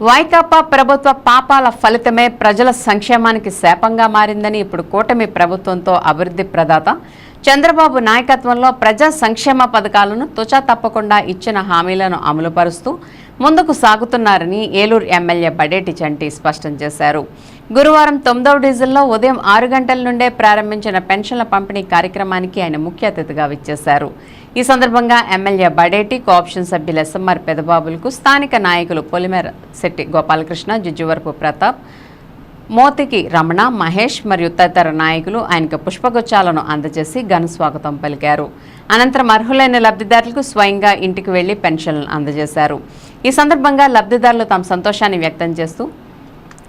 వైకాపా ప్రభుత్వ పాపాల ఫలితమే ప్రజల సంక్షేమానికి శాపంగా మారిందని ఇప్పుడు కూటమి ప్రభుత్వంతో అభివృద్ధి ప్రదాత చంద్రబాబు నాయకత్వంలో ప్రజా సంక్షేమ పథకాలను తుచా తప్పకుండా ఇచ్చిన హామీలను అమలుపరుస్తూ ముందుకు సాగుతున్నారని ఏలూరు ఎమ్మెల్యే బడేటి చంటి స్పష్టం చేశారు. గురువారం తొమ్మిదవ డీజిల్లో ఉదయం ఆరు గంటల నుండే ప్రారంభించిన పెన్షన్ల పంపిణీ కార్యక్రమానికి ఆయన ముఖ్య అతిథిగా విచ్చేశారు. ఈ సందర్భంగా ఎమ్మెల్యే బడేటి కోఆప్షన్ సభ్యులు ఎస్ఎంఆర్ పెదబాబులకు స్థానిక నాయకులు పొలిమేర శెట్టి గోపాలకృష్ణ జుజ్జువరపు ప్రతాప్ మోతికి రమణ మహేష్ మరియు తదితర నాయకులు ఆయనకు పుష్పగుచ్చాలను అందజేసి ఘన స్వాగతం పలికారు. అనంతరం అర్హులైన లబ్ధిదారులకు స్వయంగా ఇంటికి వెళ్ళి పెన్షన్లను అందజేశారు. ఈ సందర్భంగా లబ్ధిదారులు తమ సంతోషాన్ని వ్యక్తం చేస్తూ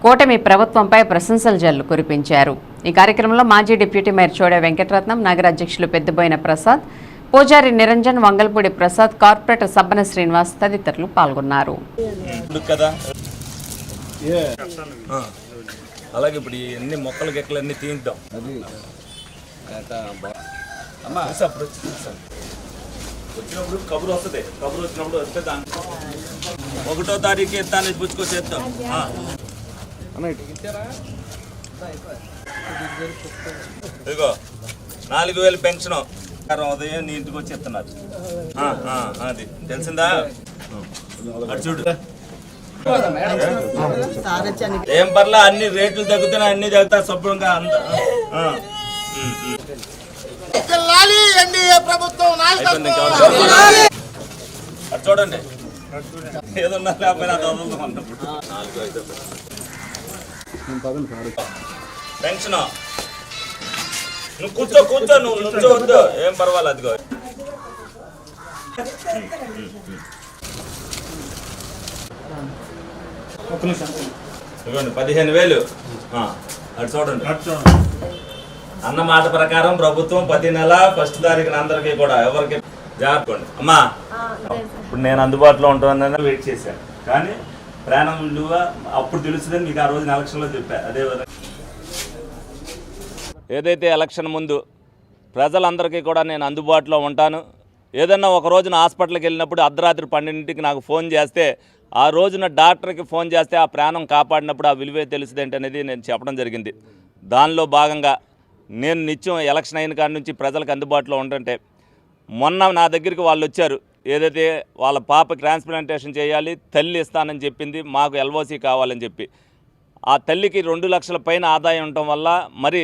కూటమి ప్రభుత్వంపై ప్రశంసల జల్లు కురిపించారు. ఈ కార్యక్రమంలో మాజీ డిప్యూటీ మేయర్ చోడే వెంకటరత్నం నగర అధ్యక్షులు పెద్దబోయిన ప్రసాద్ పూజారి నిరంజన్ వంగల్పూడి ప్రసాద్ కార్పొరేటర్ సబ్బన శ్రీనివాస్ తదితరులు పాల్గొన్నారు. అలాగే ఇప్పుడు ఎన్ని మొక్కలు గెక్కలు అన్ని తీద్దాం. అప్పుడు వచ్చినప్పుడు కబురు వస్తుంది. కబురు వచ్చినప్పుడు వస్తే దాంట్లో ఒకటో తారీఖు ఎత్తాన్ని పుచ్చుకొచ్చేద్దాం ఆ. ఇదిగో నాలుగు వేలు పెన్షన్. ఉదయం నీ ఇంటికి వచ్చి ఆ, అది. తెలిసిందా? అటు చూడు. ఏం పర్లా అన్ని రేట్లు తగ్గుతున్నాయి అన్ని తగ్గుతా శుభ్రంగా అంత. చూడండి. ఏదన్నా లేకపోయినా పెన్షన్. నువ్వు కూర్చో కూర్చో నువ్వు నుంచోవద్దు ఏం పర్వాలేదు అదిగో. ఇదిగోండి పదిహేను వేలు. ఆ, అటు చూడండి. అన్న మాట ప్రకారం ప్రభుత్వం ప్రతి నెల ఫస్ట్ తారీఖున అందరికీ కూడా ఎవరికి జాగ్రత్త. అమ్మా ఇప్పుడు నేను అందుబాటులో ఉంటానని వెయిట్ చేశాను. కానీ ప్రాణం విలువ అప్పుడు తెలుస్తుందని మీకు ఆ రోజున ఎలక్షన్లో చెప్పా. అదే విధంగా. ఏదైతే ఎలక్షన్ ముందు ప్రజలందరికీ కూడా నేను అందుబాటులో ఉంటాను ఏదన్నా ఒక రోజున హాస్పిటల్కి వెళ్ళినప్పుడు అర్ధరాత్రి పన్నెండింటికి నాకు ఫోన్ చేస్తే ఆ రోజున డాక్టర్కి ఫోన్ చేస్తే ఆ ప్రాణం కాపాడినప్పుడు ఆ విలువే తెలుస్తుంది అనేది నేను చెప్పడం జరిగింది. దానిలో భాగంగా నేను నిత్యం ఎలక్షన్ అయిన కాడి నుంచి ప్రజలకు అందుబాటులో ఉంటుంటే మొన్న నా దగ్గరికి వాళ్ళు వచ్చారు ఏదైతే వాళ్ళ పాప ట్రాన్స్ప్లాంటేషన్ చేయాలి తల్లి ఇస్తానని చెప్పింది మాకు ఎల్ఓసి కావాలని చెప్పి. ఆ తల్లికి రెండు లక్షల పైన ఆదాయం ఉండటం వల్ల మరి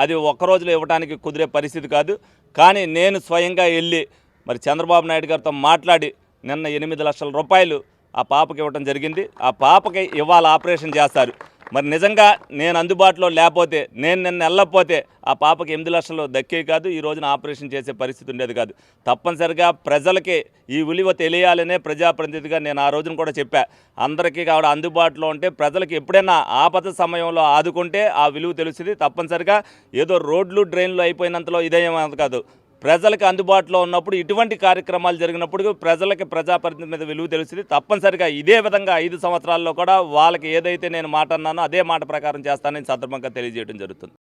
అది ఒక్కరోజులో ఇవ్వడానికి కుదిరే పరిస్థితి కాదు. కానీ నేను స్వయంగా వెళ్ళి మరి చంద్రబాబు నాయుడు గారితో మాట్లాడి నిన్న ఎనిమిది లక్షల రూపాయలు ఆ పాపకి ఇవ్వడం జరిగింది. ఆ పాపకి ఇవాళ ఆపరేషన్ చేస్తారు. మరి నిజంగా నేను అందుబాటులో లేకపోతే నేను నిన్న వెళ్ళకపోతే ఆ పాపకి ఎనిమిది లక్షలు దక్కే కాదు ఈ రోజున ఆపరేషన్ చేసే పరిస్థితి ఉండేది కాదు. తప్పనిసరిగా ప్రజలకి ఈ విలువ తెలియాలనే ప్రజాప్రతినిధిగా నేను ఆ రోజున కూడా చెప్పా. అందరికీ కావడం అందుబాటులో ఉంటే ప్రజలకి ఎప్పుడైనా ఆపద సమయంలో ఆదుకుంటే ఆ విలువ తెలుస్తుంది. తప్పనిసరిగా ఏదో రోడ్లు డ్రైన్లు అయిపోయినంతలో ఇదేమీ కాదు. ప్రజలకు అందుబాటులో ఉన్నప్పుడు ఇటువంటి కార్యక్రమాలు జరిగినప్పుడు ప్రజలకి ప్రజాప్రతినిధి మీద విలువ తెలుస్తుంది. తప్పనిసరిగా ఇదే విధంగా ఐదు సంవత్సరాల్లో కూడా వాళ్ళకి ఏదైతే నేను మాట అన్నానో అదే మాట ప్రకారం చేస్తానని సందర్భంగా తెలియజేయడం జరుగుతుంది.